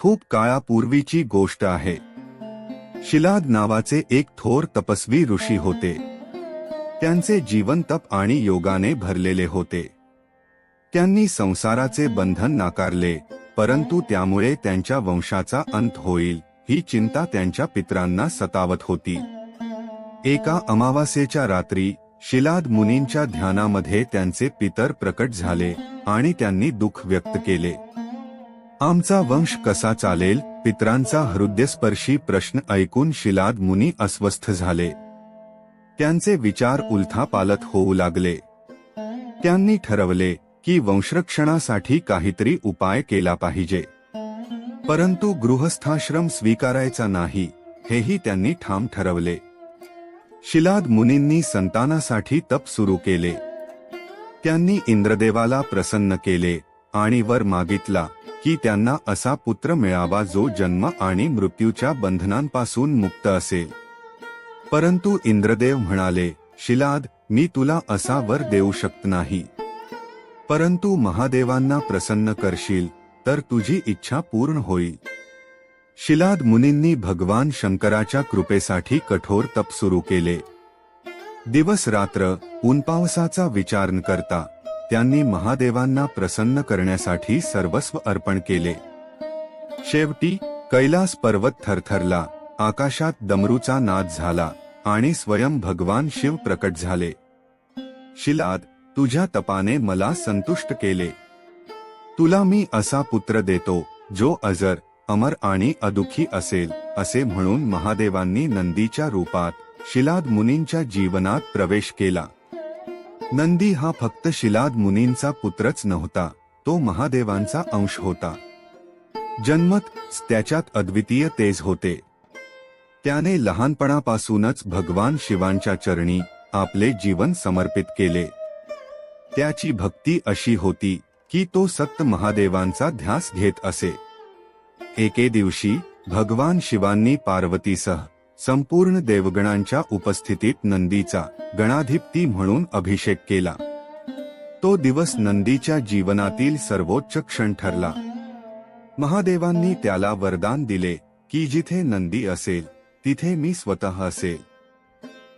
खूप काळापूर्वीची गोष्ट आहे. शिलाद नावाचे एक थोर तपस्वी ऋषी होते. त्यांचे जीवन तप आणि योगाने भरलेले होते. त्यांनी संसाराचे बंधन नाकारले परंतु त्यामुळे त्यांच्या वंशाचा अंत होईल ही चिंता त्यांच्या पित्रांना सतावत होती. एका अमावास्येच्या रात्री शिलाद मुनींच्या ध्यानामध्ये त्यांचे पितर प्रकट झाले आणि त्यांनी दुःख व्यक्त केले. आमचा वंश कसा चालेल? पित्रांचा हृदयस्पर्शी प्रश्न ऐकून शिलाद मुनी अस्वस्थ झाले. त्यांचे विचार उलथापालथ होऊ लागले. त्यांनी ठरवले की वंशरक्षणासाठी काहीतरी उपाय केला पाहिजे. परंतु गृहस्थाश्रम स्वीकारायचा नाही हेही त्यांनी ठाम ठरवले. शिलाद मुनींनी संतानासाठी तप सुरू केले. त्यांनी इंद्रदेवाला प्रसन्न केले आणि वर मागितला. की त्यांना असा पुत्र मिळावा जो जन्म आणि मृत्यूच्या बंधनांपासून मुक्त असेल. परंतु इंद्रदेव म्हणाले शिलाद मी तुला असा वर देऊ शकत नाही. परंतु महादेवांना प्रसन्न करशील तर तुझी इच्छा पूर्ण होईल शिलाद मुनींनी भगवान शंकराच्या कृपेसाठी कठोर तप सुरू केले. दिवस रात्र उनपावसाचा विचार करता त्यांनी महादेवांना प्रसन्न करण्यासाठी सर्वस्व अर्पण केले. शेवटी कैलास पर्वत थरथरला आकाशात दमरूचा नाद झाला आणि स्वयं भगवान शिव प्रकट झाले. शिलाद तुझ्या तपाने मला संतुष्ट केले. तुला मी असा पुत्र देतो जो अजर अमर आणि अदुखी असेल असे म्हणून महादेवांनी नंदीच्या रूपात शिलाद मुनींच्या जीवनात प्रवेश केला. नंदी हा फक्त शिलाद मुनींचा पुत्रच नव्हता तो महादेवांचा अंश होता. जन्मत त्याच्यात अद्वितीय तेज होते. त्याने लहानपणापासूनच भगवान शिवांच्या चरणी आपले जीवन समर्पित केले. त्याची भक्ती अशी होती की तो सक्त महादेवांचा ध्यास घेत असे. एके दिवशी भगवान शिवांनी पार्वतीसह संपूर्ण देवगणांच्या उपस्थितीत नंदीचा गणाधिपती म्हणून अभिषेक केला. तो दिवस नंदीच्या जीवनातील सर्वोच्च क्षण ठरला. महादेवांनी त्याला वरदान दिले की जिथे नंदी असेल तिथे मी स्वतः असेल.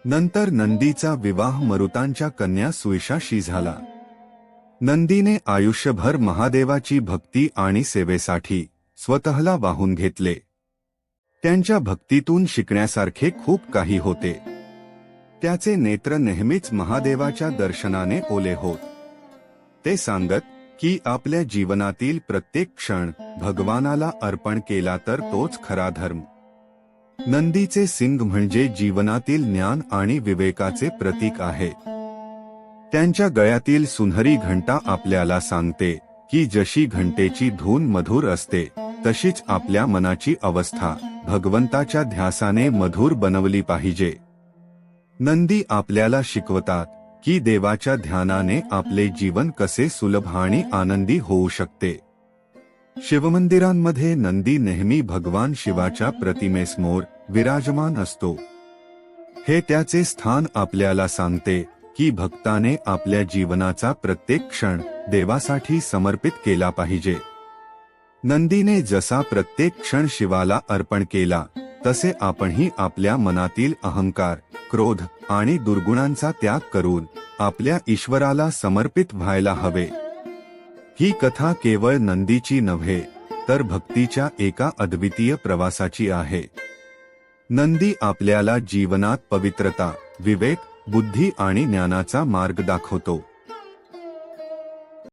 नंतर नंदीचा विवाह मरुतांच्या कन्या सुईशाशी झाला. नंदीने आयुष्यभर महादेवाची भक्ती आणि सेवेसाठी स्वतःला वाहून घेतले. त्यांच्या भक्तीतून शिकण्यासारखे खूप काही होते. त्याचे नेत्र नेहमीच महादेवाच्या दर्शनाने ओले होत. ते सांगत की आपल्या जीवनातील प्रत्येक क्षण भगवानाला अर्पण केला तर तोच खरा धर्म. नंदीचे सिंग म्हणजे जीवनातील ज्ञान आणि विवेकाचे प्रतीक आहे. त्यांच्या गळ्यातील सुनहरी घंटा आपल्याला सांगते की जशी घंटेची धून मधुर असते तशीच आपल्या मनाची अवस्था. भगवंताच्या ध्यासाने मधुर बनवली पाहिजे. नंदी आपल्याला शिकवतात की देवाच्या ध्यानाने आपले जीवन कसे सुलभ आणि आनंदी होऊ शकते. शिवमंदिरांमध्ये नंदी नेहमी भगवान शिवाच्या प्रतिमेसमोर विराजमान असतो. हे त्याचे स्थान आपल्याला सांगते की भक्ताने आपल्या जीवनाचा प्रत्येक क्षण देवासाठी समर्पित केला पाहिजे. नंदीने जसा प्रत्येक क्षण शिवाला अर्पण केला तसे आपणही आपल्या मनातील अहंकार क्रोध आणि दुर्गुणांचा त्याग करून आपल्या ईश्वराला समर्पित व्हायला हवे. ही कथा केवळ नंदीची नव्हे तर भक्तीच्या एका अद्वितीय प्रवासाची आहे. नंदी आपल्याला जीवनात पवित्रता विवेक बुद्धी आणि ज्ञानाचा मार्ग दाखवतो.